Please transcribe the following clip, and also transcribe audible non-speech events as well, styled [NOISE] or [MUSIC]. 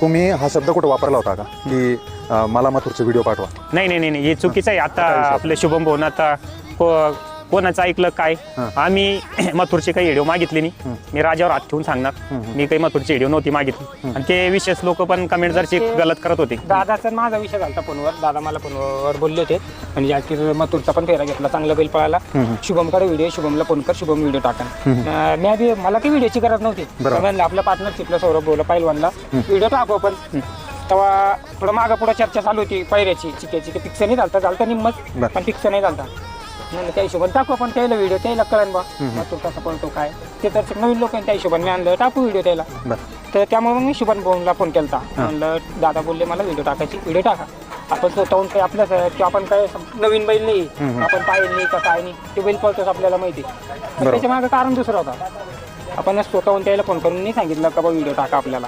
तुम्ही हा शब्द कुठं वापरला होता का? की अ, मला मथुरचे व्हिडिओ पाठवा. नाही नाही नाही नाही, हे चुकीचं आहे. आता आपलं शुभम भाऊन आता को- कोणाचं ऐकलं काय. आम्ही [CLEARS THROAT] मथुरची काही व्हिडिओ मागितली नाही. मी राजावर हात ठेवून सांगणार. मी काही मथुरची व्हिडिओ नव्हती मागितली. आणि ते विशेष लोक पण कमेंट जरशी गलत करत होते. दादाचा माझा विषय झाला फोनवर. दादा मला फोनवर बोलले होते. म्हणजे आज की मथुरचा पण फेरा घेतला. चांगला बैल पळाला. शुभमकडे व्हिडिओ शुभमला फोन कर शुभम व्हिडिओ टाका. मी आधी मला काही व्हिडिओची गरज नव्हती. आपल्या पार्टनरशिपला सौरभ बोला पहिलवानला व्हिडिओ टाकू आपण. तेव्हा थोडं मागं पुढे चर्चा चालू होती. पैऱ्याची चिक्याची. की फिक्स नाही झालता. झालता निम्मत बरं. पण फिक्स नाही झालता. म्हणलं त्या हिशोबाने टाकू आपण त्याला व्हिडिओ त्याला कळन बा. मग तो कसा पळतो काय? ते तर नवीन लोक त्या हिशोबाने मी आणलं टाकू व्हिडिओ त्याला. बरं. तर त्यामुळे मग मी शुभन भाऊला फोन केला म्हणलं दादा बोलले मला व्हिडिओ टाकायची व्हिडिओ टाका. आपण स्वतःहून काही आपलं की आपण काय नवीन बैल नाही. आपण पाहिजे नाही का काय नाही. ते बैल पळतोच आपल्याला माहिती तर त्याच्यामागे कारण दुसरं होता. आपण स्वतःहून त्याला फोन करून नाही सांगितलं का बा व्हिडिओ टाका आपल्याला.